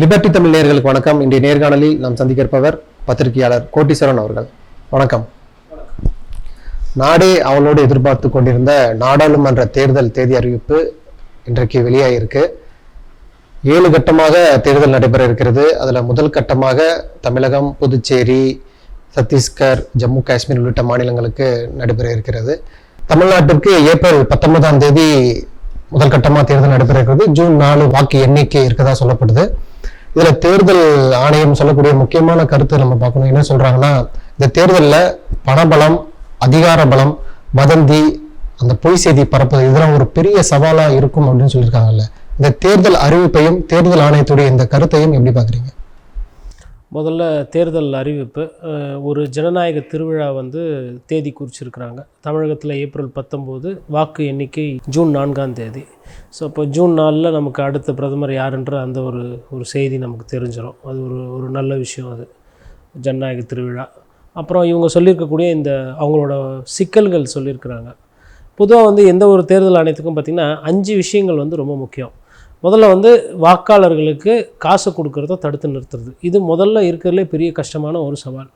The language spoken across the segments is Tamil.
லிபர்டி தமிழ் நேர்களுக்கு வணக்கம். இன்றைய நேர்காணலில் நாம் சந்திக்க இருப்பவர் பத்திரிகையாளர் கோட்டீஸ்வரன் அவர்கள். வணக்கம். நாடே அவளோடு எதிர்பார்த்து கொண்டிருந்த நாடாளுமன்ற தேர்தல் தேதி அறிவிப்பு இன்றைக்கு வெளியாகிருக்கு ஏழு கட்டமாக தேர்தல் நடைபெற இருக்கிறது. அதில் முதல் கட்டமாக தமிழகம் புதுச்சேரி சத்தீஸ்கர் ஜம்மு காஷ்மீர் உள்ளிட்ட மாநிலங்களுக்கு நடைபெற இருக்கிறது. தமிழ்நாட்டிற்கு ஏப்ரல் பத்தொன்பதாம் தேதி முதல் கட்டமாக தேர்தல் நடைபெற இருக்கிறது ஜூன் நாலு வாக்கு எண்ணிக்கை இருக்கதா சொல்லப்படுது. இதில் தேர்தல் ஆணையம் சொல்லக்கூடிய முக்கியமான கருத்து நம்ம பார்க்கணும். என்ன சொல்கிறாங்கன்னா இந்த தேர்தலில் பணபலம் அதிகார பலம் வதந்தி அந்த பொய் செய்தி பரப்புது இதெல்லாம் ஒரு பெரிய சவாலாக இருக்கும் அப்படின்னு சொல்லியிருக்காங்கல்ல. இந்த தேர்தல் அறிவிப்பையும் தேர்தல் ஆணையத்துடைய இந்த கருத்தையும் எப்படி பார்க்குறீங்க? முதல்ல தேர்தல் அறிவிப்பு ஒரு ஜனநாயக திருவிழா வந்து தேதி குறிச்சிருக்கிறாங்க. தமிழகத்தில் ஏப்ரல் பத்தொம்போது வாக்கு எண்ணிக்கை ஜூன் நான்காம் தேதி. ஸோ அப்போ ஜூன் நாலில் நமக்கு அடுத்த பிரதமர் யாருன்ற அந்த ஒரு ஒரு செய்தி நமக்கு தெரிஞ்சிடும் அது ஒரு ஒரு நல்ல விஷயம் அது ஜனநாயக திருவிழா. அப்புறம் இவங்க சொல்லியிருக்கக்கூடிய இந்த அவங்களோட சிக்கல்கள் சொல்லியிருக்கிறாங்க பொதுவாக வந்து எந்த ஒரு தேர்தல் ஆணையத்துக்கும் பார்த்திங்கன்னா அஞ்சு விஷயங்கள் வந்து ரொம்ப முக்கியம். முதல்ல வந்து வாக்காளர்களுக்கு காசு கொடுக்கறத தடுத்து நிறுத்துறது. இது முதல்ல இருக்கிறதுலே பெரிய கஷ்டமான ஒரு சவால்.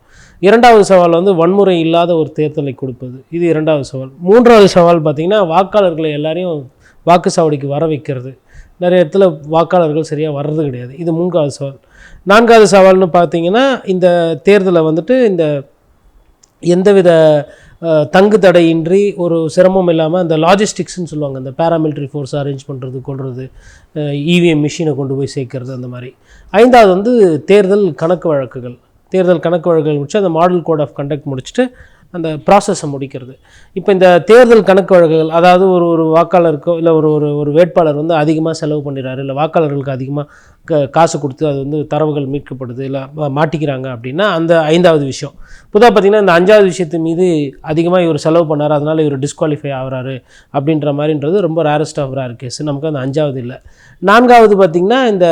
இரண்டாவது சவால் வந்து வன்முறை இல்லாத ஒரு தேர்தலை கொடுப்பது. இது இரண்டாவது சவால். மூன்றாவது சவால் பார்த்திங்கன்னா வாக்காளர்களை எல்லாரையும் வாக்குச்சாவடிக்கு வர வைக்கிறது. நிறைய இடத்துல வாக்காளர்கள் சரியாக வர்றது கிடையாது. இது மூன்றாவது சவால். நான்காவது சவால்னு பார்த்தீங்கன்னா இந்த தேர்தலை வந்துட்டு இந்த எந்தவித தங்கு தடையின்றி ஒரு சிரமம் இல்லாமல் அந்த லாஜிஸ்டிக்ஸ்னு சொல்லுவாங்க. இந்த பேராமிலிட்ரி ஃபோர்ஸ் அரேஞ்ச் பண்ணுறது கொள்வது இவிஎம் மிஷினை கொண்டு போய் சேர்க்கறது அந்த மாதிரி. ஐந்தாவது வந்து தேர்தல் கணக்கு வழக்குகள். தேர்தல் கணக்கு வழக்குகள் முடிச்சு அந்த மாடல் கோட் ஆஃப் கண்டக்ட் முடிச்சுட்டு அந்த ப்ராசஸை முடிக்கிறது. இப்போ இந்த தேர்தல் கணக்கு வழக்குகள் அதாவது ஒரு ஒரு வாக்காளருக்கோ இல்லை ஒரு ஒரு ஒரு வேட்பாளர் வந்து அதிகமாக செலவு பண்ணிடுறாரு இல்லை வாக்காளர்களுக்கு அதிகமாக க காசு கொடுத்து அது வந்து தரவுகள் மீட்கப்படுது இல்லை மாட்டிக்கிறாங்க அப்படின்னா அந்த ஐந்தாவது விஷயம். பொதுவாக பார்த்திங்கன்னா இந்த அஞ்சாவது விஷயத்து மீது அதிகமாக இவர் செலவு பண்ணார் அதனால் இவர் டிஸ்குவாலிஃபை ஆகுறாரு அப்படின்ற மாதிரின்றது ரொம்ப ரேரஸ்ட் ஆஃப் ரேர் கேஸ் நமக்கு அந்த அஞ்சாவது இல்லை. நான்காவது பார்த்திங்கன்னா இந்த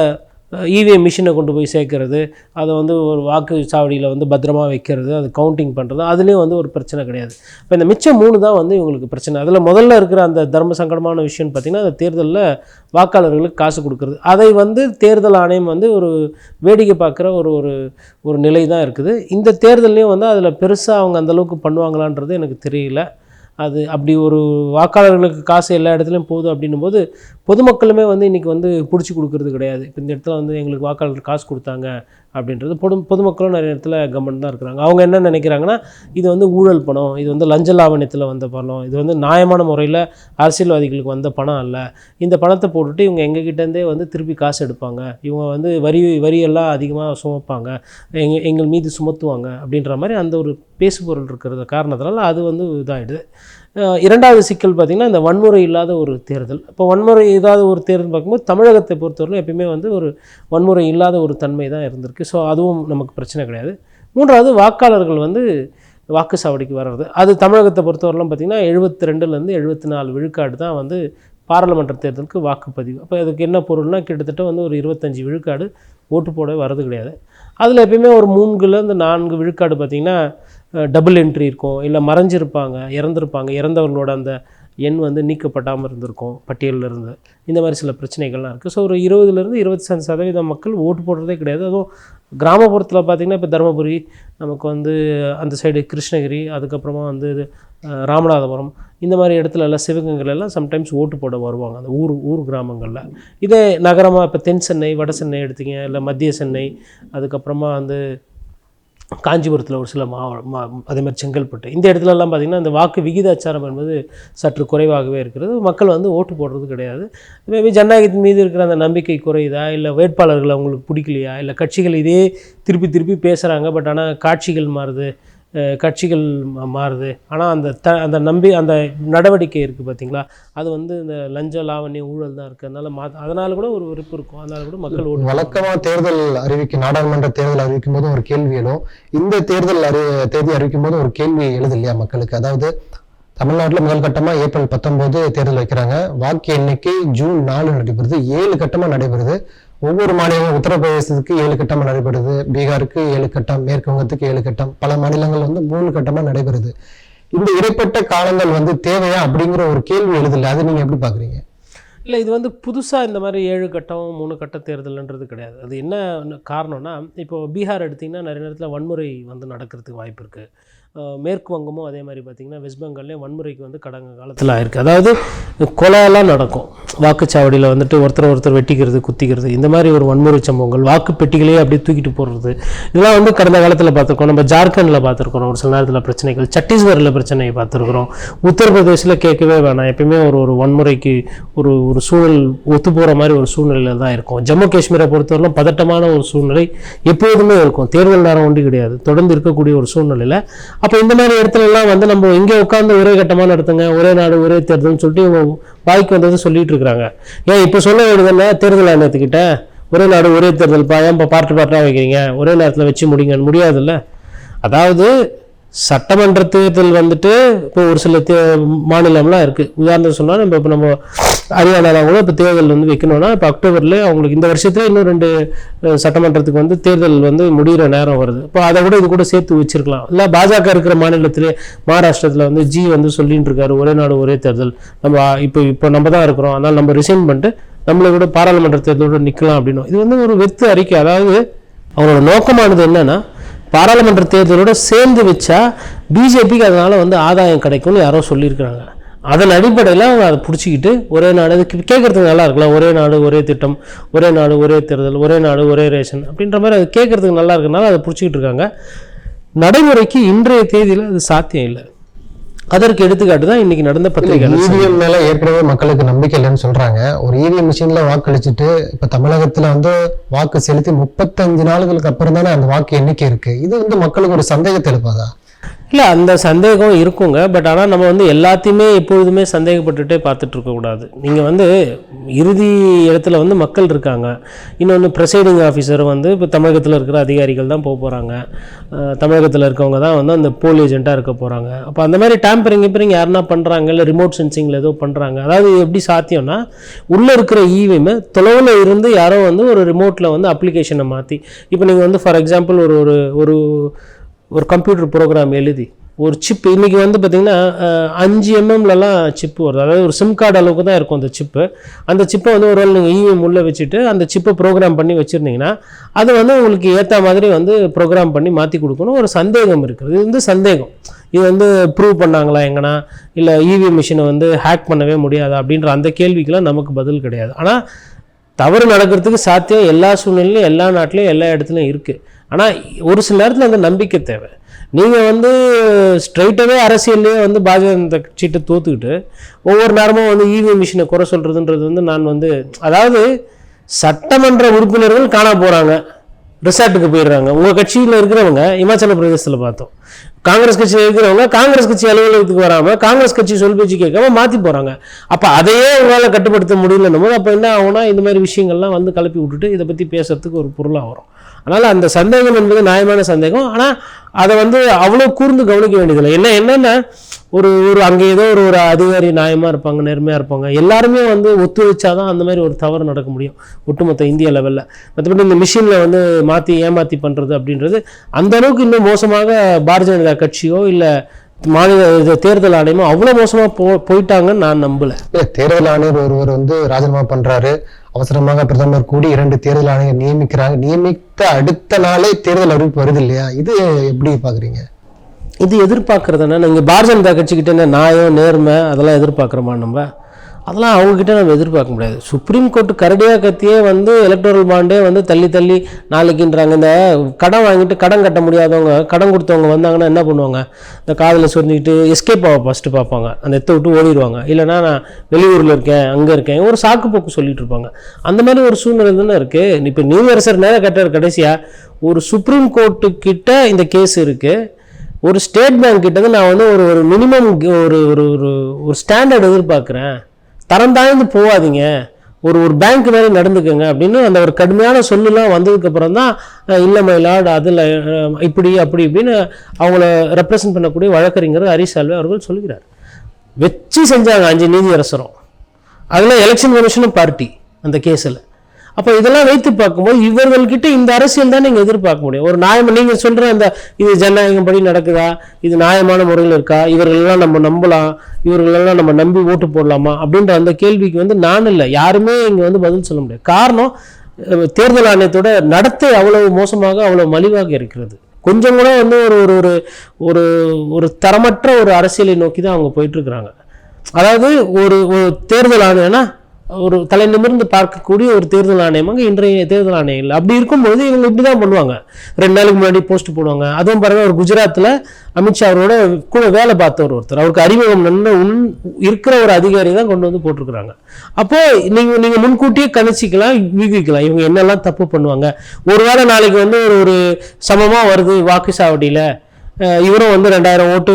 இவிஎம் மிஷினை கொண்டு போய் சேர்க்கறது அதை வந்து ஒரு வாக்கு சாவடியில் வந்து பத்திரமா வைக்கிறது அது கவுண்டிங் பண்ணுறது அதுலேயும் வந்து ஒரு பிரச்சனை கிடையாது. இப்போ இந்த மிச்சம் மூணு தான் வந்து இவங்களுக்கு பிரச்சனை. அதில் முதல்ல இருக்கிற அந்த தர்ம சங்கடமான விஷயம்னு பார்த்திங்கன்னா அந்த தேர்தலில் வாக்காளர்களுக்கு காசு கொடுக்குறது. அதை வந்து தேர்தல் ஆணையம் வந்து ஒரு வேடிக்கை பார்க்குற ஒரு ஒரு ஒரு நிலை தான் இருக்குது. இந்த தேர்தல்லையும் வந்து அதில் பெருசாக அவங்க அந்தளவுக்கு பண்ணுவாங்களான்றது எனக்கு தெரியல. அது அப்படி ஒரு வாக்காளர்களுக்கு காசு எல்லா இடத்துலையும் போகுது அப்படின்னும் போது பொதுமக்களுமே வந்து இன்றைக்கி வந்து பிடிச்சி கொடுக்கறது கிடையாது. இப்போ இந்த இடத்துல வந்து எங்களுக்கு வாக்காளர் காசு கொடுத்தாங்க. அப்படின்றது பொது பொதுமக்களும் நிறைய இடத்துல கவர்மெண்ட் தான் இருக்கிறாங்க. அவங்க என்ன நினைக்கிறாங்கன்னா இது வந்து ஊழல் பணம் இது வந்து லஞ்ச லாவணியத்தில் வந்த பணம் இது வந்து நியாயமான முறையில் அரசியல்வாதிகளுக்கு வந்த பணம் அல்ல. இந்த பணத்தை போட்டுட்டு இவங்க எங்ககிட்டேருந்தே வந்து திருப்பி காசு எடுப்பாங்க. இவங்க வந்து வரி வரியெல்லாம் அதிகமாக சுமப்பாங்க. எங்க எங்கள் மீது சுமத்துவாங்க அப்படின்ற மாதிரி அந்த ஒரு பேசுபொருள் இருக்கிறத காரணத்தினால அது வந்து இதாகிடுது இரண்டாவது சிக்கல் பார்த்திங்கன்னா இந்த வன்முறை இல்லாத ஒரு தேர்தல். இப்போ வன்முறை இல்லாத ஒரு தேர்தல் பார்க்கும்போது தமிழகத்தை பொறுத்தவரையிலும் எப்பயுமே வந்து ஒரு வன்முறை இல்லாத ஒரு தன்மை தான் இருந்திருக்கு. ஸோ அதுவும் நமக்கு பிரச்சனை கிடையாது. மூன்றாவது வாக்காளர்கள் வந்து வாக்கு சாவடிக்கு வர்றது. அது தமிழகத்தை பொறுத்தவரையிலும் பார்த்திங்கன்னா எழுபத்தி ரெண்டுலேருந்து எழுபத்தி நாலு விழுக்காடு தான் வந்து பாராளுமன்ற தேர்தலுக்கு வாக்குப்பதிவு. அப்போ அதுக்கு என்ன பொருள்னால் கிட்டத்தட்ட வந்து ஒரு இருபத்தஞ்சி விழுக்காடு ஓட்டு போட வர்றது கிடையாது. அதில் எப்பயுமே ஒரு மூன்குலேருந்து நான்கு விழுக்காடு பார்த்திங்கன்னா டபுள் என்ட்ரி இருக்கும். இல்லை மறைஞ்சிருப்பாங்க இறந்துருப்பாங்க. இறந்தவர்களோட அந்த எண் வந்து நீக்கப்படாமல் இருந்திருக்கும் பட்டியலில் இருந்து. இந்த மாதிரி சில பிரச்சனைகள்லாம் இருக்குது ஸோ ஒரு இருபதுலேருந்து இருபத்தி சதவீதம் மக்கள் ஓட்டு போடுறதே கிடையாது. அதுவும் கிராமப்புறத்தில் பார்த்திங்கன்னா இப்போ தருமபுரி நமக்கு வந்து அந்த சைடு கிருஷ்ணகிரி அதுக்கப்புறமா வந்து இது, ராமநாதபுரம் இந்த மாதிரி இடத்துல எல்லாம் சிவகங்கள் எல்லாம் சம்டைம்ஸ் ஓட்டு போட வருவாங்க. அந்த ஊர் ஊர் கிராமங்களில். இதே நகரமாக இப்போ தென் சென்னை வட சென்னை எடுத்தீங்க இல்லை மத்திய சென்னை அதுக்கப்புறமா வந்து காஞ்சிபுரத்தில் ஒரு சில மாவட்டம் மா அதே மாதிரி செங்கல்பட்டு. இந்த இடத்துலலாம் பார்த்திங்கன்னா இந்த வாக்கு விகிதாச்சாரம் என்பது சற்று குறைவாகவே இருக்கிறது. மக்கள் வந்து ஓட்டு போடுறது கிடையாது. மேபி ஜனநாயகத்தின் மீது இருக்கிற அந்த நம்பிக்கை குறையுதா? இல்லை வேட்பாளர்கள் அவங்களுக்கு பிடிக்கலையா? இல்லை கட்சிகள் இதே திருப்பி திருப்பி பேசுகிறாங்க பட் ஆனால் காட்சிகள் மாறுது. கட்சிகள் மாறுது. ஆனால் அந்த த அந்த நம்பி அந்த நடவடிக்கை இருக்குது பார்த்தீங்களா அது வந்து இந்த லஞ்ச லாவணி ஊழல் தான் இருக்குது அதனால் மா அதனால் கூட ஒரு விருப்பம் இருக்கும். அதனால் கூட மக்கள் ஓட்டு வழக்கமாக தேர்தல் அறிவிக்க நாடாளுமன்ற தேர்தல் அறிவிக்கும் போது ஒரு கேள்வி எழும். இந்த தேர்தல் அறி தேதி அறிவிக்கும் போது ஒரு கேள்வி எழுது இல்லையா மக்களுக்கு? அதாவது தமிழ்நாட்டில் முதல் கட்டமா ஏப்ரல் பத்தொம்போது தேர்தல் வைக்கிறாங்க. வாக்கு எண்ணிக்கை ஜூன் நாலு நடைபெறுது. ஏழு கட்டமாக நடைபெறுது. ஒவ்வொரு மாநிலம் உத்தரப்பிரதேசத்துக்கு ஏழு கட்டமாக நடைபெறுது. பீகாருக்கு ஏழு கட்டம் மேற்கு வங்கத்துக்கு ஏழு கட்டம். பல மாநிலங்கள் வந்து மூணு கட்டமாக நடைபெறுது. இந்த இடைப்பட்ட காலங்கள் வந்து தேவையா அப்படிங்கிற ஒரு கேள்வி எழுதல. அது நீங்கள் எப்படி பார்க்குறீங்க இல்லை இது வந்து புதுசாக இந்த மாதிரி ஏழு கட்டம் மூணு கட்ட தேர்தல்ன்றது கிடையாது. அது என்ன காரணம்னா இப்போ பீகார் எடுத்திங்கன்னா நிறைய நேரத்தில் வன்முறை வந்து நடக்கிறதுக்கு வாய்ப்பு இருக்குது மேற்கு வங்கமும் அதே மாதிரி பார்த்திங்கன்னா வெஸ்ட் பெங்கால்லேயும் வன்முறைக்கு வந்து கடந்த காலத்தில் ஆயிருக்கு. அதாவது கொலையெல்லாம் நடக்கும். வாக்குச்சாவடியில் வந்துட்டு ஒருத்தர் ஒருத்தர் வெட்டிக்கிறது குத்திக்கிறது இந்த மாதிரி ஒரு வன்முறை சம்பவங்கள் வாக்கு பெட்டிகளையே அப்படியே தூக்கிட்டு போடுறது இதெல்லாம் வந்து கடந்த காலத்தில் பார்த்துருக்கோம் நம்ம ஜார்க்கண்டில் பார்த்துருக்கோம் ஒரு சில நேரத்தில் பிரச்சனைகள் சத்தீஸ்கரில் பிரச்சனையை பார்த்துருக்குறோம். உத்தரப்பிரதேசில் கேட்கவே வேணாம். எப்பயுமே ஒரு ஒரு வன்முறைக்கு ஒரு ஒரு சூழல் ஒத்து போகிற மாதிரி ஒரு சூழ்நிலையில் தான் இருக்கும். ஜம்மு காஷ்மீரை பொறுத்தவரையிலும் பதட்டமான ஒரு சூழ்நிலை எப்போதுமே இருக்கும். தேர்தல் நேரம் ஒன்று கிடையாது. தொடர்ந்து இருக்கக்கூடிய ஒரு சூழ்நிலையில் அப்போ இந்த மாதிரி இடத்துலலாம் வந்து நம்ம இங்கே உட்காந்து ஒரே கட்டமாக நடத்துங்க ஒரே நாடு ஒரே தேர்தல்னு சொல்லிட்டு இவங்க வாய்க்கு வந்தது சொல்லிட்டு இருக்கிறாங்க. ஏன் இப்போ சொல்ல வேண்டியதுன்னா தேர்தல் ஆணையத்துக்கிட்ட ஒரே நாடு ஒரே தேர்தல் பா ஏன் இப்போ பார்ட்டு பார்ட்டாக வைக்கிறீங்க? ஒரே நேரத்தில் வச்சு முடிங்க முடியாதுல்ல? அதாவது சட்டமன்ற தேர்தல் வந்துட்டு இப்போ ஒரு சில தே மாநிலம்லாம் இருக்குது உதாரணம் சொன்னால் நம்ம இப்போ நம்ம ஹரியானாலாம் கூட இப்போ தேர்தல் வந்து வைக்கணும்னா இப்போ அக்டோபரில் அவங்களுக்கு இந்த வருஷத்துல இன்னும் ரெண்டு சட்டமன்றத்துக்கு வந்து தேர்தல் வந்து முடிகிற நேரம் வருது. இப்போ அதை கூட இது கூட சேர்த்து வச்சிருக்கலாம். இல்லை பாஜக இருக்கிற மாநிலத்திலே மகாராஷ்டிரத்தில் வந்து ஜி வந்து சொல்லிட்டு இருக்காரு ஒரே நாடு ஒரே தேர்தல். நம்ம இப்போ இப்போ நம்ம தான் இருக்கிறோம். அதனால் நம்ம ரிசைன் பண்ணிட்டு நம்மளை கூட பாராளுமன்ற தேர்தலோட நிற்கலாம் அப்படின்னு. இது வந்து ஒரு வெத்து அறிக்கை. அதாவது அவரோட நோக்கமானது என்னன்னா பாராளுமன்ற தேர்தலோட சேர்ந்து வச்சா பிஜேபிக்கு அதனால் வந்து ஆதாயம் கிடைக்கும்னு யாரோ சொல்லியிருக்கிறாங்க. அதன் அடிப்படையில் அவங்க அதை பிடிச்சிக்கிட்டு ஒரே நாடு அது கேட்கறதுக்கு நல்லா இருக்கலாம் ஒரே நாடு ஒரே திட்டம் ஒரே நாடு ஒரே தேர்தல் ஒரே நாடு ஒரே ரேஷன் அப்படின்ற மாதிரி அது கேட்கறதுக்கு நல்லா இருக்கனால அதை பிடிச்சிக்கிட்டு இருக்காங்க நடைமுறைக்கு இன்றைய தேதியில் அது சாத்தியம் இல்லை. அதற்கு எடுத்துக்காட்டு தான் இன்னைக்கு நடந்த பத்திரிகை இவிஎம் மேல ஏற்கனவே மக்களுக்கு நம்பிக்கை இல்லைன்னு சொல்றாங்க. ஒரு இவிஎம் மிஷின்ல வாக்களிச்சுட்டு இப்ப தமிழகத்துல வந்து வாக்கு செலுத்தி முப்பத்தஞ்சு நாளுகளுக்கு அப்புறம் தானே அந்த வாக்கு எண்ணிக்கை இருக்கு. இது வந்து மக்களுக்கு ஒரு சந்தேகத்தை எழுப்பாதா? இல்லை அந்த சந்தேகம் இருக்குங்க. பட் ஆனால் நம்ம வந்து எல்லாத்தையுமே எப்பொழுதுமே சந்தேகப்பட்டுகிட்டே பார்த்துட்டு இருக்கக்கூடாது நீங்கள் வந்து இறுதி இடத்துல வந்து மக்கள் இருக்காங்க. இன்னொன்று ப்ரெசைடிங் ஆஃபீஸர் வந்து இப்போ தமிழகத்தில் இருக்கிற அதிகாரிகள் தான் போக போகிறாங்க தமிழகத்தில் இருக்கவங்க தான் வந்து அந்த போல் ஏஜென்ட்டாக இருக்க போகிறாங்க அப்போ அந்த மாதிரி டேம்பரிங் இப்பரிங் யாருன்னா பண்ணுறாங்க இல்லை ரிமோட் சென்சிங்கில் ஏதோ பண்ணுறாங்க அதாவது எப்படி சாத்தியம்னா உள்ளே இருக்கிற ஈவிஎம் தொலைவில் இருந்து யாரோ வந்து ஒரு ரிமோட்டில் வந்து அப்ளிகேஷனை மாற்றி இப்போ நீங்கள் வந்து ஃபார் எக்ஸாம்பிள் ஒரு ஒரு ஒரு கம்ப்யூட்டர் ப்ரோக்ராம் எழுதி ஒரு சிப் இன்றைக்கி வந்து பார்த்திங்கன்னா அஞ்சு எம்எம்லலாம் சிப்பு வருது. அதாவது ஒரு சிம் கார்டு அளவுக்கு தான் இருக்கும் அந்த சிப்பு அந்த சிப்பை வந்து ஒரு நீங்கள் இவிஎம் உள்ளே வச்சுட்டு அந்த சிப்பை ப்ரோக்ராம் பண்ணி வச்சுருந்தீங்கன்னா அது வந்து உங்களுக்கு ஏற்ற மாதிரி வந்து ப்ரோக்ராம் பண்ணி மாற்றி கொடுக்கணும். ஒரு சந்தேகம் இருக்குது இது வந்து சந்தேகம். இது வந்து ப்ரூவ் பண்ணாங்களா எங்கன்னா இல்லை இவிஎம் மிஷினை வந்து ஹேக் பண்ணவே முடியாதா அப்படின்ற அந்த கேள்விக்கெல்லாம் நமக்கு பதில் கிடையாது. ஆனால் தவறு நடக்கிறதுக்கு சாத்தியம் எல்லா சூழ்நிலையிலும் எல்லா நாட்டிலையும் எல்லா இடத்துலையும் இருக்குது ஆனால் ஒரு சில நேரத்தில் அந்த நம்பிக்கை தேவை. நீங்கள் வந்து ஸ்ட்ரைட்டாகவே அரசியல்லையே வந்து பாஜக கட்சிகிட்ட தோத்துக்கிட்டு ஒவ்வொரு நேரமும் வந்து இவிஎம் மிஷினை குறை சொல்கிறதுன்றது வந்து நான் வந்து அதாவது சட்டமன்ற உறுப்பினர்கள் காண போகிறாங்க ரிசார்ட்டுக்கு போயிடுறாங்க. உங்கள் கட்சியில் இருக்கிறவங்க இமாச்சல பிரதேசத்தில் பார்த்தோம். காங்கிரஸ் கட்சியில் இருக்கிறவங்க காங்கிரஸ் கட்சி அலுவலகத்துக்கு வராமல் காங்கிரஸ் கட்சி சொல் பேச்சு கேட்காம மாற்றி போகிறாங்க அப்போ அதையே உங்களால் கட்டுப்படுத்த முடியலன்னும் போது அப்போ என்ன ஆகும்னா இந்த மாதிரி விஷயங்கள்லாம் வந்து கலப்பி விட்டுட்டு இதை பற்றி பேசுறதுக்கு ஒரு பொருளாக வரும். அதனால் அந்த சந்தேகம் என்பது நியாயமான சந்தேகம். ஆனால் அதை வந்து அவ்வளோ கூர்ந்து கவனிக்க வேண்டியதில்லை. என்ன என்னென்ன ஒரு ஒரு அங்கே ஏதோ ஒரு ஒரு அதிகாரி நியாயமாக இருப்பாங்க நேர்மையாக இருப்பாங்க. எல்லாருமே வந்து ஒத்துழைச்சாதான் அந்த மாதிரி ஒரு தவறு நடக்க முடியும் ஒட்டுமொத்த இந்திய லெவலில் மற்றபடி இந்த மிஷினில் வந்து மாற்றி ஏமாற்றி பண்ணுறது அப்படின்றது அந்த அளவுக்கு இன்னும் மோசமாக பாரதிய ஜனதா கட்சியோ இல்லை மாநில தேர்தல் ஆணையமோ அவ்வளோ மோசமாக போ போயிட்டாங்கன்னு நான் நம்பலை. தேர்தல் ஆணையர் ஒருவர் வந்து ராஜினாமா பண்றாரு. அவசரமாக பிரதமர் கூடி இரண்டு தேர்தல் ஆணையர் நியமிக்கிறாங்க. நியமித்த அடுத்த நாளே தேர்தல் அறிவிப்பு வருது இல்லையா? இது எப்படி பாக்குறீங்க? இது எதிர்பார்க்குறதுனா நீங்கள் பாரதிய ஜனதா கட்சிக்கிட்ட என்ன நியாயம் நேர்மை அதெல்லாம் எதிர்பார்க்குறோமா நம்ம? அதெல்லாம் அவங்கக்கிட்ட நம்ம எதிர்பார்க்க முடியாது. சுப்ரீம் கோர்ட் கரடியாக கத்தியே வந்து எலக்ட்ரல் பாண்டே வந்து தள்ளி தள்ளி நாளைக்குன்றாங்க. இந்த கடன் வாங்கிட்டு கடன் கட்ட முடியாதவங்க கடன் கொடுத்தவங்க வந்தாங்கன்னா என்ன பண்ணுவாங்க? இந்த காதில் சொரிஞ்சிக்கிட்டு எஸ்கேப் ஆக ஃபஸ்ட்டு பார்ப்பாங்க. அந்த எத்தை விட்டு ஓடிடுவாங்க. இல்லைனா நான் வெளியூரில் இருக்கேன் அங்கே இருக்கேன் ஒரு சாக்கு போக்கு சொல்லிட்டு இருப்பாங்க. அந்த மாதிரி ஒரு சூழ்நிலை தானே இருக்குது இப்போ நீதியரசர் நேரம் கட்டுற கடைசியாக ஒரு சுப்ரீம் கோர்ட்டுக்கிட்ட இந்த கேஸ் இருக்குது ஒரு ஸ்டேட் பேங்க் கிட்ட நான் வந்து ஒரு ஒரு மினிமம் ஒரு ஒரு ஒரு ஒரு ஸ்டாண்டர்ட் எதிர்பார்க்குறேன். தரம் தாழ்ந்து போகாதீங்க. ஒரு ஒரு பேங்க் மாதிரி நடந்துக்கோங்க அப்படின்னு அந்த ஒரு கடுமையான சொல்லுலாம் வந்ததுக்கப்புறம் தான் இல்லை மயிலாடு அதில் இப்படி அப்படி இப்படின்னு அவங்கள ரெப்ரசன்ட் பண்ணக்கூடிய வழக்கறிஞர் ஹரிசால்வே அவர்கள் சொல்கிறார் வச்சு செஞ்சாங்க அஞ்சு நீதியரசரும். அதில் எலெக்ஷன் கமிஷனும் பார்ட்டி அந்த கேஸில் அப்போ இதெல்லாம் வைத்து பார்க்கும்போது இவர்கள்கிட்ட இந்த அரசியல் தான் நீங்கள் எதிர்பார்க்க முடியும். ஒரு நியாயம் நீங்கள் சொல்கிற அந்த இது ஜனநாயகம் படி நடக்குதா? இது நியாயமான முறையில் இருக்கா? இவர்களெல்லாம் நம்ம நம்பலாம். இவர்களெல்லாம் நம்ம நம்பி ஓட்டு போடலாமா? அப்படின்ற அந்த கேள்விக்கு வந்து நான் இல்லை. யாருமே இங்கே வந்து பதில் சொல்ல முடியாது. காரணம் தேர்தல் ஆணையத்தோட நடத்தை அவ்வளவு மோசமாக அவ்வளவு மலிவாக இருக்கிறது. கொஞ்சம் கூட வந்து ஒரு ஒரு ஒரு ஒரு ஒரு தரமற்ற ஒரு அரசியலை நோக்கி தான் அவங்க போயிட்டுருக்குறாங்க அதாவது ஒரு ஒரு தேர்தல் ஆணையம்னா ஒரு தலை நிமிர்ந்து பார்க்கக்கூடிய ஒரு தேர்தல் ஆணையமாக இன்றைய தேர்தல் ஆணையங்கள் அப்படி இருக்கும்போது இவங்க இப்படி தான் பண்ணுவாங்க. ரெண்டு நாளைக்கு முன்னாடி போஸ்ட் போடுவாங்க. அதுவும் பாருங்கள் ஒரு குஜராத்தில் அமித்ஷா அவரோட கூட வேலை பார்த்தவர் ஒருத்தர். அவருக்கு அறிமுகம் நல்ல உன் இருக்கிற ஒரு அதிகாரி தான் கொண்டு வந்து போட்டிருக்கிறாங்க. அப்போது நீங்கள் நீங்கள் முன்கூட்டியே கணிச்சிக்கலாம் யூகிக்கலாம். இவங்க என்னெல்லாம் தப்பு பண்ணுவாங்க. ஒருவேளை நாளைக்கு வந்து ஒரு ஒரு சமமாக வருது வாக்கு சாவடியில். இவரும் வந்து ரெண்டாயிரம் ஓட்டு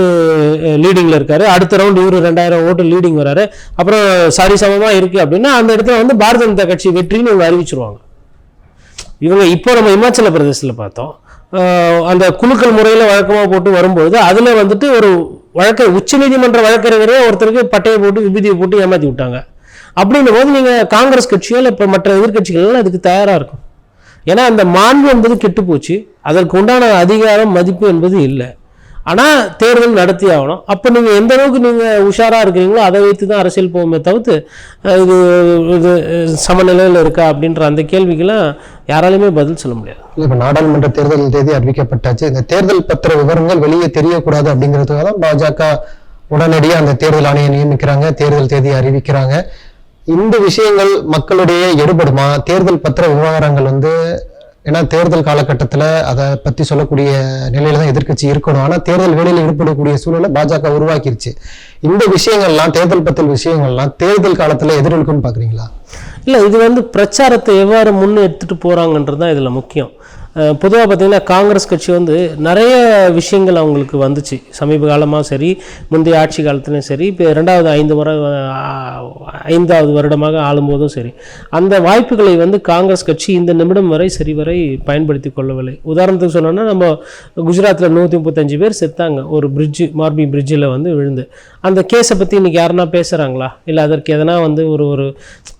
லீடிங்கில் இருக்கார். அடுத்த ரவுண்ட் இவர் ரெண்டாயிரம் ஓட்டு லீடிங் வராரு. அப்புறம் சரி சமமாக இருக்குது அப்படின்னா அந்த இடத்துல வந்து பாரதிய ஜனதா கட்சி வெற்றின்னு இவங்க அறிவிச்சிருவாங்க. இவங்க இப்போ நம்ம இமாச்சல பிரதேசத்தில் பார்த்தோம். அந்த குலுக்கல் முறையில் வழக்கமாக போட்டு வரும்போது அதில் வந்துட்டு ஒரு வழக்கை உச்சநீதிமன்ற வழக்கறிஞரே ஒருத்தருக்கு பட்டையை போட்டு விபதியை போட்டு ஏமாற்றி விட்டாங்க. அப்படின்னும் போது நீங்கள் காங்கிரஸ் கட்சியோ இல்லை இப்போ மற்ற எதிர்கட்சிகள்லாம் அதுக்கு தயாராக இருக்கும். ஏன்னா அந்த மாண்பு என்பது கெட்டு போச்சு அதற்கு உண்டான அதிகாரம் மதிப்பு என்பது இல்லை. ஆனால் தேர்தல் நடத்தி ஆகணும். அப்போ நீங்கள் எந்த அளவுக்கு நீங்கள் உஷாராக இருக்கிறீங்களோ அதை வைத்து தான் அரசியல் போகுமே தவிர்த்து இது இது சமநிலையில் இருக்கா அப்படின்ற அந்த கேள்விக்கெல்லாம் யாராலையுமே பதில் சொல்ல முடியாது. இல்லை இப்போ நாடாளுமன்ற தேர்தல் தேதி அறிவிக்கப்பட்டாச்சு. இந்த தேர்தல் பத்திர விவரங்கள் வெளியே தெரியக்கூடாது அப்படிங்கிறதுக்காக தான் பாஜக உடனடியாக அந்த தேர்தல் ஆணையை நியமிக்கிறாங்க தேர்தல் தேதி அறிவிக்கிறாங்க. இந்த விஷயங்கள் மக்களுடைய எடுபடுமா? தேர்தல் பத்திர விவகாரங்கள் வந்து ஏன்னா தேர்தல் காலகட்டத்தில் அதை பற்றி சொல்லக்கூடிய நிலையில தான் எதிர்க்கட்சி இருக்கணும். ஆனால் தேர்தல் வேலையில் ஈடுபடக்கூடிய சூழலை பாஜக உருவாக்கிருச்சு. இந்த விஷயங்கள்லாம் தேர்தல் பத்திர விஷயங்கள்லாம் தேர்தல் காலத்தில் எதிரொலிக்கும்னு பார்க்குறீங்களா இல்லை இது வந்து பிரச்சாரத்தை எவ்வாறு முன்னே எடுத்துகிட்டு போகிறாங்கன்றது தான் இதில் முக்கியம். பொதுவாக பார்த்திங்கன்னா காங்கிரஸ் கட்சி வந்து நிறைய விஷயங்கள் அவங்களுக்கு வந்துச்சு. சமீப காலமாக சரி முந்தைய ஆட்சி காலத்துலையும் சரி இப்போ ரெண்டாவது ஐந்து முறை ஐந்தாவது வருடமாக ஆளும்போதும் சரி. அந்த வாய்ப்புகளை வந்து காங்கிரஸ் கட்சி இந்த நிமிடம் வரை சரிவரை பயன்படுத்தி கொள்ளவில்லை. உதாரணத்துக்கு சொன்னோன்னா நம்ம குஜராத்தில் நூற்றி முப்பத்தஞ்சு பேர் செத்தாங்க. ஒரு பிரிட்ஜு மார்பி பிரிட்ஜில் வந்து விழுந்து. அந்த கேஸை பற்றி இன்றைக்கி யாருன்னா பேசுகிறாங்களா இல்லை அதற்கு எதனா வந்து ஒரு ஒரு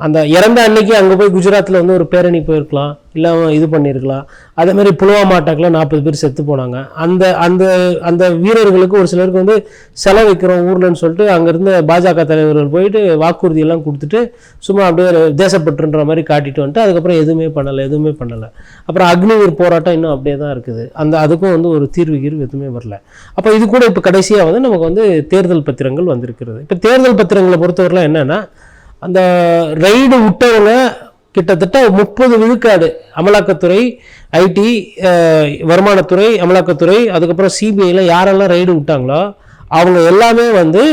அந்த இறந்த அன்னைக்கு அங்கே போய் குஜராத்தில் வந்து ஒரு பேரணி போயிருக்கலாம். இல்லை இது பண்ணியிருக்கலாம். அதே மாதிரி புல்வாமா அட்டாக்ல நாற்பது பேர் செத்து போனாங்க. அந்த அந்த அந்த வீரர்களுக்கு ஒரு சிலருக்கு வந்து செலவு வைக்கிறோம் ஊர்லன்னு சொல்லிட்டு அங்கேருந்து பாஜக தலைவர்கள் போயிட்டு வாக்குறுதியெல்லாம் கொடுத்துட்டு சும்மா அப்படியே தேசப்பற்றுன்ற மாதிரி காட்டிட்டு வந்துட்டு அதுக்கப்புறம் எதுவுமே பண்ணலை எதுவுமே பண்ணலை. அப்புறம் அக்னிவீர் போராட்டம் இன்னும் அப்படியே தான் இருக்குது. அந்த அதுக்கும் வந்து ஒரு தீர்வு கீர்வு எதுவுமே வரல. அப்போ இது கூட இப்போ கடைசியாக வந்து நமக்கு வந்து தேர்தல் பத்திரங்கள் வந்திருக்கிறது. இப்போ தேர்தல் பத்திரங்களை பொறுத்தவரைலாம் என்னன்னா அந்த ரைடு விட்டவங்க கிட்டத்தட்ட முப்பது விழுக்காடு அமலாக்கத்துறை ஐடி வருமானத்துறை அமலாக்கத்துறை அதுக்கப்புறம் சிபிஐயில் யாரெல்லாம் ரைடு விட்டாங்களோ அவங்க எல்லாமே வந்து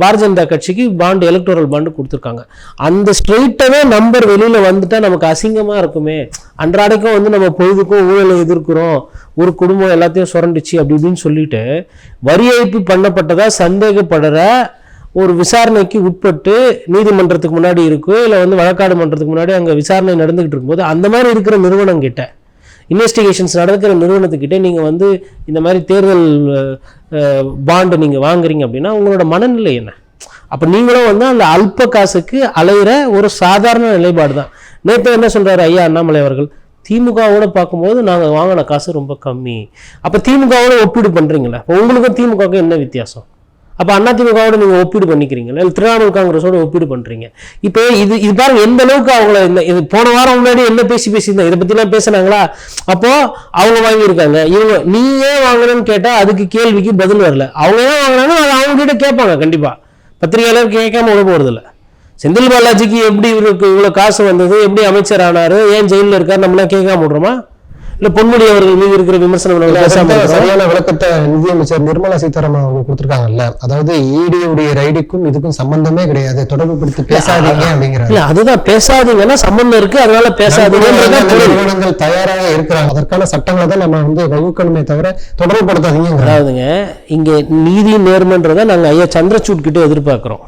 பாரதிய ஜனதா கட்சிக்கு பாண்டு எலக்டோரல் பாண்டு கொடுத்துருக்காங்க. அந்த ஸ்ட்ரெயிட்டாகவே நம்பர் வெளியில் வந்துட்டால் நமக்கு அசிங்கமாக இருக்குமே. அன்றாடைக்கும் வந்து நம்ம பொழுதுக்கும் ஊழலை எதிர்க்கிறோம். ஒரு குடும்பம் எல்லாத்தையும் சுரண்டுச்சு அப்படி இப்படின்னு சொல்லிட்டு வரி ஏய்ப்பு பண்ணப்பட்டதாக சந்தேகப்படுற ஒரு விசாரணைக்கு உட்பட்டு நீதிமன்றத்துக்கு முன்னாடி இருக்கோ இல்லை வந்து வழக்காடு மன்றத்துக்கு முன்னாடி அங்கே விசாரணை நடந்துகிட்டு இருக்கும்போது அந்த மாதிரி இருக்கிற நிறுவனம் கிட்ட இன்வெஸ்டிகேஷன்ஸ் நடக்கிற நிறுவனத்துக்கிட்ட நீங்கள் வந்து இந்த மாதிரி தேர்தல் பாண்டு நீங்கள் வாங்குறீங்க அப்படின்னா உங்களோட மனநிலை என்ன? அப்போ நீங்களும் வந்து அந்த அல்ப காசுக்கு அலையிற ஒரு சாதாரண நிலைப்பாடு தான். நேற்று என்ன சொல்கிறாரு ஐயா அண்ணாமலை அவர்கள்? திமுகவோட பார்க்கும்போது நாங்கள் வாங்கின காசு ரொம்ப கம்மி. அப்போ திமுகவோட ஒப்பீடு பண்ணுறீங்களா இப்போ உங்களுக்கும் திமுகவுக்கும் என்ன வித்தியாசம்? அப்போ அதிமுகவோட நீங்கள் ஒப்பீடு பண்ணிக்கிறீங்களா இல்லை திரிணாமுல் காங்கிரஸோட ஒப்பீடு பண்ணுறீங்க இப்போ இது இது பாருங்க எந்த அளவுக்கு அவங்கள இந்த இது போன வாரம் முன்னாடி என்ன பேசி பேசியிருந்தாங்க இதை பற்றிலாம் பேசுனாங்களா? அப்போது அவங்க வாங்கியிருக்காங்க. இவங்க நீ ஏன் வாங்கினேன்னு கேட்டால் அதுக்கு கேள்விக்கு பதில் வரல. அவங்க ஏன் வாங்கினாங்க அதை அவங்ககிட்ட கேட்பாங்க கண்டிப்பாக பத்திரிகையாளர் கேட்காம விட போகிறதில்ல செந்தில் பாலாஜிக்கு எப்படி இவருக்கு இவ்வளோ காசு வந்தது? எப்படி அமைச்சர் ஆனார்? ஏன் ஜெயிலில் இருக்கார்? நம்மளாம் கேட்காம விடுறோமா? இல்ல பொன்முடி அவர்கள் மீது இருக்கிற விமர்சனம். சரியான விளக்கத்தை நிதியமைச்சர் நிர்மலா சீதாராமன் அவங்க கொடுத்திருக்காங்கல்ல. அதாவது இடி உடைய ரைடுக்கும் இதுக்கும் சம்பந்தமே கிடையாது. தொடர்பு படுத்தி பேசாதீங்க அப்படிங்கிறாங்க இல்ல அதுதான் பேசாதீங்கன்னா சம்பந்தம் இருக்கு அதனால பொருள். நிறுவனங்கள் தயாராக இருக்கிறாங்க. அதற்கான சட்டங்களை தான் நம்ம வந்து வகுக்கணுமே தவிர தொடர்பு படுத்தாதீங்க அதாவதுங்க இங்க நீதி நேர்மைன்றதை நாங்க ஐயா சந்திரசூட் கிட்ட எதிர்பார்க்கிறோம்.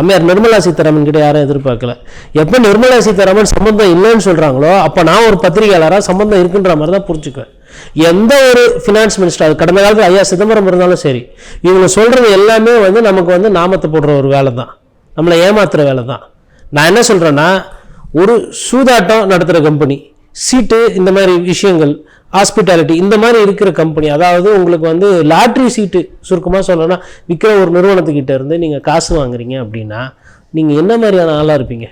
அம்மையார் நிர்மலா சீதாராமன் கிட்ட யாரும் எதிர்பார்க்கல. எப்போ நிர்மலா சீதாராமன் சம்பந்தம் இல்லைன்னு சொல்கிறாங்களோ அப்போ நான் ஒரு பத்திரிகையாளராக சம்பந்தம் இருக்குன்ற மாதிரி தான் புரிஞ்சுக்குவேன். எந்த ஒரு ஃபினான்ஸ் மினிஸ்டர் அது கடந்த காலத்தில் ஐயா சிதம்பரம் இருந்தாலும் சரி இவங்க சொல்கிறது எல்லாமே வந்து நமக்கு வந்து நாமத்தை போடுற ஒரு வேலை தான் நம்மளை ஏமாத்துற வேலை தான் நான் என்ன சொல்கிறேன்னா ஒரு சூதாட்டம் நடத்துகிற கம்பெனி சீட்டு இந்த மாதிரி விஷயங்கள் ஹாஸ்பிட்டாலிட்டி இந்த மாதிரி இருக்கிற கம்பெனி அதாவது உங்களுக்கு வந்து லாட்ரி சீட்டு சுருக்கமாக சொல்லணும்னா விற்கிற ஒரு நிறுவனத்துக்கிட்ட இருந்து நீங்கள் காசு வாங்குறீங்க அப்படின்னா நீங்கள் என்ன மாதிரியான ஆளாக இருப்பீங்க?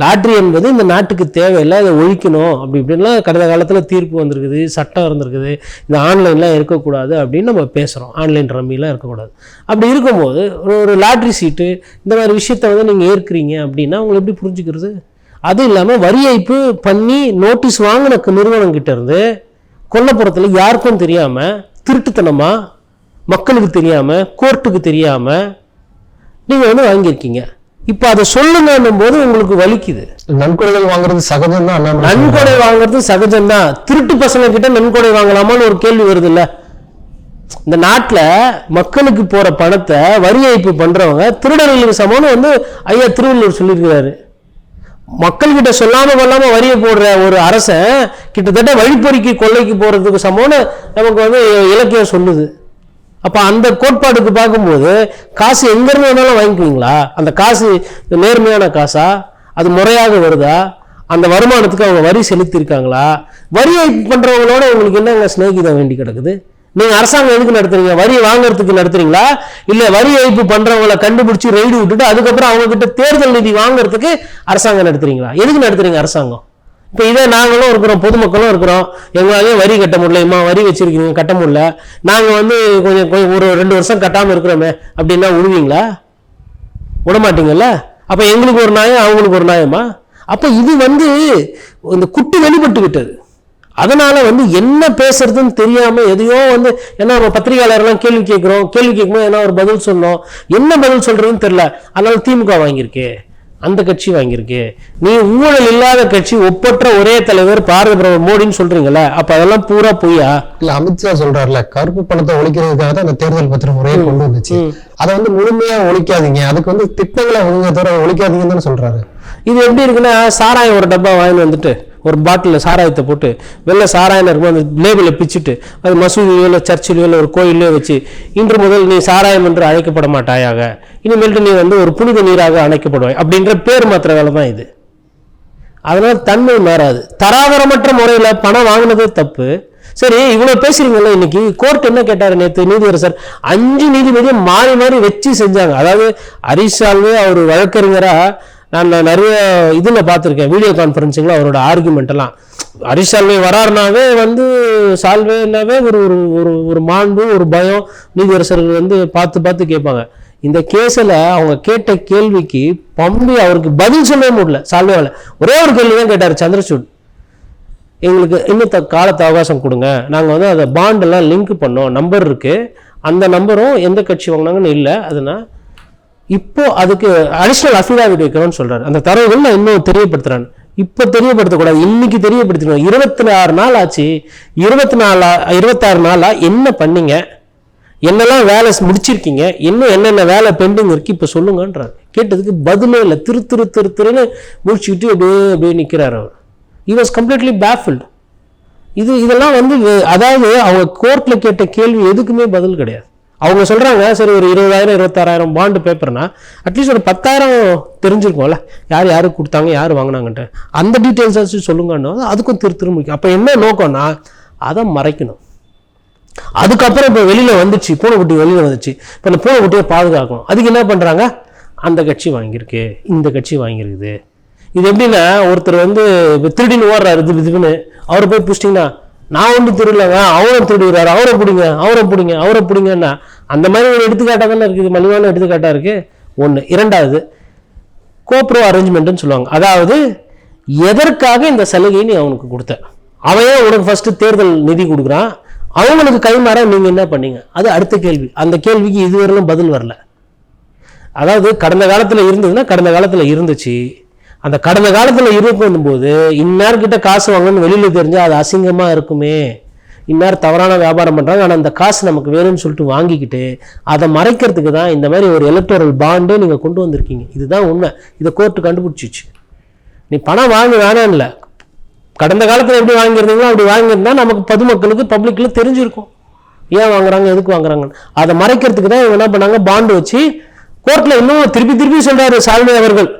லாட்ரி என்பது இந்த நாட்டுக்கு தேவையில்லை அதை ஒழிக்கணும் அப்படி இப்படின்லாம் கடந்த காலத்தில் தீர்ப்பு வந்திருக்குது சட்டம் இருந்திருக்குது இந்த ஆன்லைன்லாம் இருக்கக்கூடாது அப்படின்னு நம்ம பேசுகிறோம் ஆன்லைன் ரம்மிலாம் இருக்கக்கூடாது. அப்படி இருக்கும்போது ஒரு ஒரு லாட்ரி சீட்டு இந்த மாதிரி விஷயத்த வந்து நீங்கள் ஏற்கிறீங்க அப்படின்னா உங்களை எப்படி புரிஞ்சுக்கிறது? அதுவும் இல்லாமல் வரி ஏய்ப்பு பண்ணி நோட்டீஸ் வாங்கின நிறுவனம் கிட்ட இருந்து கொல்லப்புறத்தில் யாருக்கும் தெரியாமல் திருட்டுத்தனமாக மக்களுக்கு தெரியாமல் கோர்ட்டுக்கு தெரியாமல் நீங்கள் வந்து வாங்கியிருக்கீங்க. இப்போ அதை சொல்லுங்கன்னும் போது உங்களுக்கு வலிக்குது. நன்கொடைகள் வாங்குறது சகஜம் தான் நன்கொடை வாங்குறது சகஜம்தான். திருட்டு பசங்க கிட்ட நன்கொடை வாங்கலாமான்னு ஒரு கேள்வி வருது இல்ல இந்த நாட்டுல மக்களுக்கு போற பணத்தை வரி ஏய்ப்பு பண்றவங்க திருடர்களுக்கு சமம்னு வந்து ஐயா திருவள்ளுவர் சொல்லியிருக்கிறாரு. மக்கள்கிட்ட சொல்லாம கொள்ளாம வரியை போடுற ஒரு அரசன் கிட்டத்தட்ட வழிப்பறிக்கு கொள்ளைக்கு போறதுக்கு சமம்னு நமக்கு வந்து இலக்கியம் சொல்லுது. அப்ப அந்த கோட்பாடுக்கு பார்க்கும்போது காசு எங்கேருந்து வேணாலும் வாங்கிக்குவீங்களா? அந்த காசு நேர்மையான காசா? அது முறையாக வருதா? அந்த வருமானத்துக்கு அவங்க வரி செலுத்தியிருக்காங்களா? வரி பண்ணுறவங்களோட பண்றவங்களோட உங்களுக்கு என்னங்க சிநேகிதம் வேண்டி கிடக்குது? நீங்க அரசாங்கம் எதுக்கு நடத்துறீங்க? வரி வாங்குறதுக்கு நடத்துறீங்களா? இல்ல வரி ஏய்ப்பு பண்ணுறவங்கள கண்டுபிடிச்சு ரெய்டு விட்டுட்டு அதுக்கப்புறம் அவங்க கிட்ட தேர்தல் நிதி வாங்குறதுக்கு அரசாங்கம் நடத்துறீங்களா? எதுக்கு நடத்துறீங்க அரசாங்கம்? இப்போ இதே நாங்களும் இருக்கிறோம் பொதுமக்களும் இருக்கிறோம். எங்களாலையும் வரி கட்ட முடியலம்மா வரி வச்சிருக்கீங்க கட்ட முடியல. நாங்கள் வந்து கொஞ்சம் கொஞ்சம் ஒரு ரெண்டு வருஷம் கட்டாமல் இருக்கிறோமே அப்படின்னா விடுவீங்களா விடமாட்டீங்கல்ல அப்போ எங்களுக்கு ஒரு நியாயம் அவங்களுக்கு ஒரு நியாயமா? அப்போ இது வந்து இந்த குட்டு வெளிப்பட்டு விட்டது. அதனால வந்து என்ன பேசுறதுன்னு தெரியாம எதையோ வந்து ஏன்னா நம்ம பத்திரிகையாளர்லாம் கேள்வி கேட்குறோம் கேள்வி கேட்கும்போது என்ன ஒரு பதில் சொன்னோம். என்ன பதில் சொல்றதுன்னு தெரியல. அதனால திமுக வாங்கியிருக்கு. அந்த கட்சி வாங்கியிருக்கு. நீ ஊழல் இல்லாத கட்சி ஒப்பற்ற ஒரே தலைவர் பாரத பிரதமர் மோடின்னு சொல்றீங்கல்ல அப்ப அதெல்லாம் பூரா பொய்யா? இல்ல அமித்ஷா சொல்றாருல கருப்பு பணத்தை ஒழிக்கிறதுக்காக தான் அந்த தேர்தல் பத்திர முறையை கொண்டு வந்துச்சு. அதை வந்து முழுமையா ஒழிக்காதீங்க. அதுக்கு வந்து திட்டங்களை ஒழுங்க தவிர ஒழிக்காதீங்கன்னு தானே சொல்றாரு. இது எப்படி இருக்குன்னா சாராயம் ஒரு டப்பா வாங்கிட்டு வந்துட்டு ஒரு பாட்டிலில் சாராயத்தை போட்டு வெள்ளை சாராயம் இருக்கும் அந்த லேபிளை பிச்சுட்டு அது மசூதியோ இல்லை சர்ச்சிலையோ இல்லை ஒரு கோயிலையோ வச்சு இன்று முதல் நீ சாராயம் என்று அழைக்கப்பட மாட்டாயாக. இனிமேல்ட்டு நீ வந்து ஒரு புனித நீராக அழைக்கப்படுவாய் அப்படின்ற பேர் மாத்திர வேலை தான் இது. அதனால் தன்மை மாறாது. தராதரமற்ற முறையில் பணம் வாங்கினதே தப்பு. சரி இவ்வளோ பேசுறீங்கல்ல இன்னைக்கு. கோர்ட் என்ன கேட்டார் நேற்று நீதியரசர் அஞ்சு நீதிபதியை மாறி மாறி வச்சு செஞ்சாங்க. அதாவது ஹரிஷ் சால்வே அவர் வழக்கறிஞராக நான் நிறைய இதில் பார்த்துருக்கேன். வீடியோ கான்ஃபரன்சிங்கில் அவரோட ஆர்குமெண்ட்டெல்லாம் ஹரிஷ் சால்வே வராருனாவே வந்து சால்வேனாவே ஒரு ஒரு ஒரு ஒரு மாண்பு ஒரு பயம் நீதியரசர்கள் வந்து பார்த்து பார்த்து கேட்பாங்க. இந்த கேஸில் அவங்க கேட்ட கேள்விக்கு பம்பி அவருக்கு பதில் சொல்லவே முடியல சால்வேவால். ஒரே ஒரு கேள்வி தான் கேட்டார் சந்திரசூட். எங்களுக்கு இன்னும் த காலத்து அவகாசம் கொடுங்க. நாங்கள் வந்து அதை பாண்டெல்லாம் லிங்க் பண்ணோம். நம்பர் இருக்குது அந்த நம்பரும் எந்த கட்சி வாங்கினாங்கன்னு இல்லை. அதுனா இப்போ அதுக்கு அடிஷ்னல் அஃபிடாவிட் வைக்கணும்னு சொல்றாரு. அந்த தரவுகள் நான் இன்னும் தெரியப்படுத்துறேன். இப்போ தெரியப்படுத்தக்கூடாது. இன்னைக்கு தெரியப்படுத்தணும் இருபத்தி ஆறு நாள் ஆச்சு. இருபத்தி நாலா இருபத்தாறு நாளா என்ன பண்ணீங்க? என்னெல்லாம் வேலை முடிச்சிருக்கீங்க? இன்னும் என்னென்ன வேலை பெண்டிங் இருக்கு? இப்போ சொல்லுங்கன்றார். கேட்டதுக்கு பதிலே இல்லை. திரு திரு திரு திருன்னு முடிச்சுக்கிட்டு அப்படியே அப்படியே நிற்கிறார் அவர். இ வாஸ் கம்ப்ளீட்லி பேஃபில்டு இது இதெல்லாம் வந்து அதாவது அவங்க கோர்ட்டில் கேட்ட கேள்வி எதுக்குமே பதில் கிடையாது. அவங்க சொல்கிறாங்க சரி ஒரு இருபதாயிரம் இருபத்தாறாயிரம் பாண்டு பேப்பர்னா அட்லீஸ்ட் ஒரு பத்தாயிரம் தெரிஞ்சிருக்கும்ல. யார் யாருக்கு கொடுத்தாங்க யார் வாங்கினாங்கன்ட்டு. அந்த டீட்டெயில்ஸாச்சும் சொல்லுங்கன்னு அதுக்கும் திரு திரும்ப அப்போ என்ன நோக்கம்னா அதை மறைக்கணும். அதுக்கப்புறம் இப்போ வெளியில் வந்துச்சு பூனைக்குட்டி வெளியில் வந்துச்சு. இப்போ அந்த பூனைக்குட்டியை பாதுகாக்கணும். அதுக்கு என்ன பண்ணுறாங்க அந்த கட்சி வாங்கியிருக்கு. இந்த கட்சி வாங்கியிருக்குது. இது எப்படின்னா ஒருத்தர் வந்து திருடின்னு ஓடுறாரு இது இதுன்னு அவரை போய் பிடிச்சிட்டிங்கன்னா நான் ஒன்றும் திருடலங்க அவரும் திருடுகிறாரு அவரை பிடிங்க அவரை பிடிங்க அவரை பிடிங்கன்னா அந்த மாதிரி ஒரு எடுத்துக்காட்டாக தானே இருக்குது? மலிவான எடுத்துக்காட்டாக இருக்குது ஒன்று இரண்டாவது கோப்ரோ அரேஞ்ச்மெண்ட்டுன்னு சொல்லுவாங்க. அதாவது எதற்காக இந்த சலுகை நீ அவனுக்கு கொடுத்த? அவன் ஏன் உனக்கு ஃபஸ்ட்டு தேர்தல் நிதி கொடுக்குறான். அவங்களுக்கு கைமாற நீங்கள் என்ன பண்ணீங்க? அது அடுத்த கேள்வி. அந்த கேள்விக்கு இதுவரையிலும் பதில் வரல. அதாவது கடந்த காலத்தில் இருந்ததுன்னா கடந்த காலத்தில் இருந்துச்சு. அந்த கடந்த காலத்தில் இருக்கும்போது இன்னார்கிட்ட காசு வாங்கணும்னு வெளியில் தெரிஞ்சால் அது அசிங்கமாக இருக்குமே. இன்னார் தவறான வியாபாரம் பண்ணுறாங்க ஆனால் அந்த காசு நமக்கு வேணும்னு சொல்லிட்டு வாங்கிக்கிட்டு அதை மறைக்கிறதுக்கு தான் இந்த மாதிரி ஒரு எலக்ட்ரல் பாண்டே நீங்கள் கொண்டு வந்திருக்கீங்க. இதுதான் உண்மை. இதை கோர்ட்டு கண்டுபிடிச்சிச்சு. நீ பணம் வாங்க வேணாம் இல்லை. கடந்த காலத்தில் எப்படி வாங்கியிருந்தீங்களோ அப்படி வாங்கியிருந்தா நமக்கு பொதுமக்களுக்கு பப்ளிக்கில் தெரிஞ்சிருக்கும். ஏன் வாங்குறாங்க எதுக்கு வாங்குறாங்கன்னு. அதை மறைக்கிறதுக்கு தான் இவங்க என்ன பண்ணாங்க? பாண்டு வச்சு கோர்ட்டில் இன்னும் திருப்பி திருப்பி சொல்கிறாரு சால்வே அவர்கள்.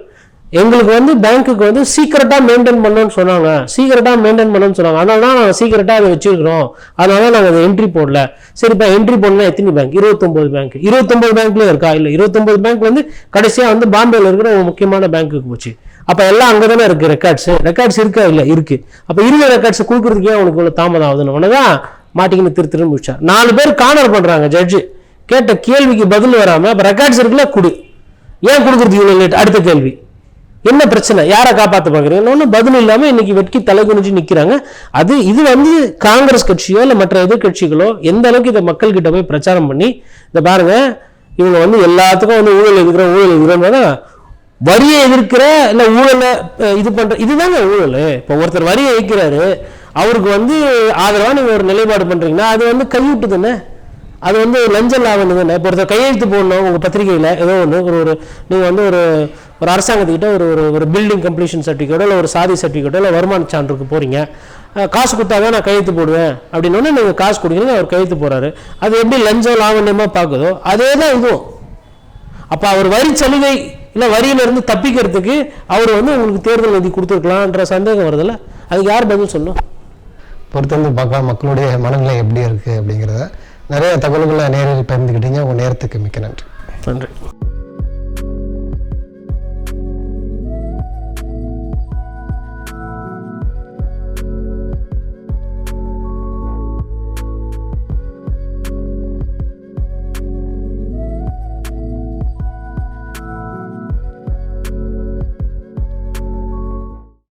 எங்களுக்கு வந்து பேங்க்குக்கு வந்து சீக்கிரட்டாக மெயின்டைன் பண்ணணும்னு சொன்னாங்க. சீக்கிரட்டாக மெயின்டைன் பண்ணணும்னு சொன்னாங்க. அதனால தான் நாங்கள் சீக்கிரட்டாக அதை வச்சிருக்கிறோம். அதனால தான் நாங்கள் அதை என்ட்ரி போடல. சரிப்பா என்ட்ரி போடலாம் எத்தனை பேங்க் இருபத்தொம்போது பேங்க் இருபத்தொம்போது பேங்க்லேயும் இருக்கா? இல்லை இருபத்தொம்போது பேங்க் வந்து கடைசியாக வந்து பாம்பேயில் இருக்கிற ஒரு முக்கியமான பேங்க்குக்கு போச்சு. அப்போ எல்லாம் அங்கே தானே இருக்குது ரெக்கார்ட்ஸ் ரெக்கார்ட்ஸ் இருக்கா? இல்லை இருக்குது அப்போ இருக்க ரெக்கார்ட்ஸ் கொடுக்குறதுக்கே அவனுக்கு உனக்கு தாமதம் ஆகுதுன்னு? உடனேதான் மாட்டிக்கின்னு திரு திருன்னு முடிச்சார் நாலு பேர் கார்னர் பண்ணுறாங்க ஜட்ஜு கேட்ட கேள்விக்கு பதில் வராமல் அப்போ ரெக்கார்ட்ஸ் இருக்குல்ல கொடு. ஏன் கொடுக்குறதுக்கு இவ்வளோ லேட் அடுத்த கேள்வி. என்ன பிரச்சனை? யாரை காப்பாற்ற பார்க்குறீங்க? ஒன்றும் பதில் இல்லாமல் இன்னைக்கு வெட்கி தலை குனிஞ்சு நிற்கிறாங்க அது இது வந்து காங்கிரஸ் கட்சியோ இல்லை மற்ற எதிர்க்கட்சிகளோ எந்த அளவுக்கு இதை மக்கள்கிட்ட போய் பிரச்சாரம் பண்ணி இதை பாருங்க இவங்க வந்து எல்லாத்துக்கும் வந்து ஊழல் எதிர்க்கிற ஊழல் எதிர்க்கிறோம்னா வரியை எதிர்க்கிற இல்லை ஊழலை இது பண்ணுற இதுதாங்க ஊழல். இப்போ ஒருத்தர் வரியை எதிர்க்கிறாரு அவருக்கு வந்து ஆதரவாக நீங்கள் ஒரு நிலைப்பாடு பண்ணுறீங்கன்னா அது வந்து கைவிட்டு தானே அது வந்து ஒரு லஞ்சம் லாபம் தானே. இப்போ ஒருத்தர் கையெழுத்து போடணும் உங்கள் பத்திரிகையில் ஏதோ ஒன்று ஒரு ஒரு நீங்கள் வந்து ஒரு ஒரு அரசாங்கத்துக்கிட்ட ஒரு ஒரு ஒரு பில்டிங் கம்ப்ளீஷன் சர்டிஃபிகேட்டோ இல்லை ஒரு சாதி சர்டிஃபிகேட்டோ இல்லை வருமான சான்றுக்கு போறீங்க. அஹ், காசு கொடுத்தாதான் நான் கையெழுத்து போடுவேன் அப்படின்னு நீங்கள் காசு கொடுக்குறீங்க அவர் கையெழுத்து போறாரு. அது எப்படி லஞ்சம் லாவண்யமா பார்க்குதோ அதே தான் இதுவும். அப்ப அவர் வரி சலுகை இல்ல வரியில இருந்து தப்பிக்கிறதுக்கு அவர் வந்து உங்களுக்கு தேர்தல் நிதி கொடுத்துருக்கலாம்ன்ற சந்தேகம் வருதுல்ல? அதுக்கு யார் பதில் சொல்லணும்? பொறுத்திருந்து பார்க்கலாம் மக்களுடைய மனநிலை எப்படி இருக்கு அப்படிங்கிறத. நிறைய தகவல்களை நேரில் பகிர்ந்துக்கிட்டீங்க. உங்க நேரத்துக்கு மிக்க நன்றி. நன்றி.